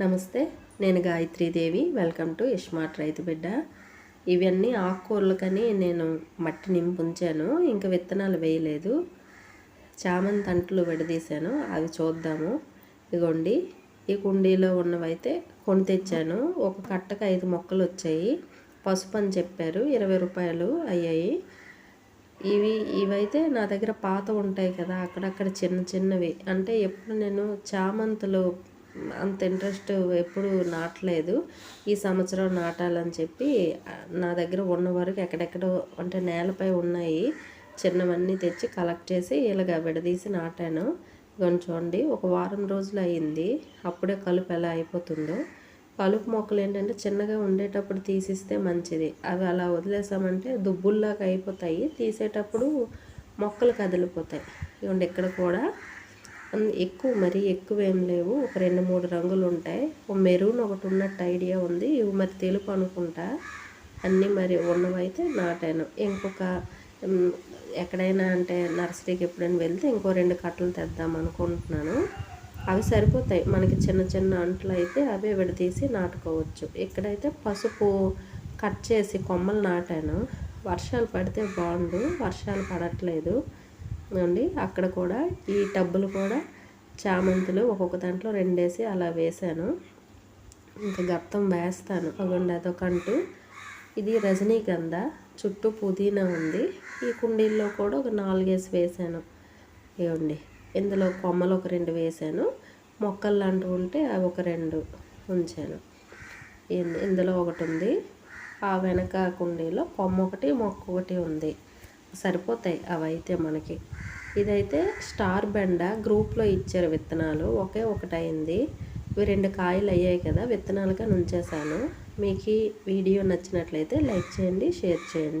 నమస్తే నేను Gayatri Devi welcome to iSmart రైతు బిడ్డ. ఇవన్నీ ఆకుకూరలకని నేను మట్టి నింపుంచాను ఇంకా విత్తనాలు వేయలేదు. చామంతి అంట్లు విడదీశాను. అవి చూద్దాము. ఇగోండి ఈ కుండీలో ఉన్నవైతే కొని తెచ్చాను. ఒక కట్టకు ఐదు మొక్కలు వచ్చాయి. పసుపు అని చెప్పారు. ఇరవై రూపాయలు అయ్యాయి. ఇవి ఇవైతే నా దగ్గర పాత ఉంటాయి కదా. అక్కడక్కడ చిన్న చిన్నవి. అంటే ఎప్పుడు నేను చామంతులు అంత ఇంట్రెస్ట్ ఎప్పుడు నాటలేదు. ఈ సంవత్సరం నాటాలని చెప్పి నా దగ్గర ఉన్న వరకు ఎక్కడెక్కడో అంటే నేలపై ఉన్నాయి. చిన్నవన్నీ తెచ్చి కలెక్ట్ చేసి ఇలాగ విడదీసి నాటాను. చూడండి ఒక వారం రోజులు అయింది. అప్పుడే కలుపు ఎలా అయిపోతుందో. కలుపు మొక్కలు ఏంటంటే చిన్నగా ఉండేటప్పుడు తీసిస్తే మంచిది. అవి అలా వదిలేసామంటే దుబ్బుల్లాగా అయిపోతాయి. తీసేటప్పుడు మొక్కలు కదిలిపోతాయి. ఇవ్వండి ఇక్కడ కూడా ఎక్కువ మరీ ఎక్కువ ఏం లేవు. ఒక రెండు మూడు రంగులు ఉంటాయి ఒక మెరూన్ ఒకటి ఉన్నట్టు ఐడియా ఉంది. ఇవి మరి తెలుపు అనుకుంటా. అన్నీ మరి ఉన్నవైతే నాటాను. ఇంకొక ఎక్కడైనా అంటే నర్సరీకి ఎప్పుడైనా వెళ్తే ఇంకో రెండు కట్టలు తెద్దాం అనుకుంటున్నాను. అవి సరిపోతాయి. మనకి చిన్న చిన్న అంట్లు అయితే అవే విడదీసి నాటుకోవచ్చు. ఇక్కడైతే పసుపు కట్ చేసి కొమ్మలు నాటాను. వర్షాలు పడితే బాగుండు. వర్షాలు పడట్లేదు. అండి. అక్కడ కూడా ఈ టబ్బులు కూడా చామంతులు ఒక్కొక్క దాంట్లో రెండేసి అలా వేసాను ఇంకా గత్తం వేస్తాను. అదండి అదొకంటూ ఇది రజనీగంధ. చుట్టూ పుదీనా ఉంది. ఈ కుండీల్లో కూడా ఒక నాలుగేసి వేసాను ఇవ్వండి. ఇందులో కొమ్మలు ఒక రెండు వేసాను మొక్కలు లాంటివి ఉంటే అవి ఒక రెండు ఉంచాను. ఇందులో ఒకటి ఉంది. ఆ వెనక కుండీలో కొమ్మ ఒకటి మొక్క ఒకటి ఉంది. సరిపోతాయి అవైతే మనకి. ఇదైతే స్టార్ బెండ గ్రూప్లో ఇచ్చారు విత్తనాలు. ఒకే ఒకటైంది. ఇవి రెండు కాయలు అయ్యాయి కదా విత్తనాలుగా నుంచేసాను మీకు వీడియో నచ్చినట్లయితే లైక్ చేయండి షేర్ చేయండి.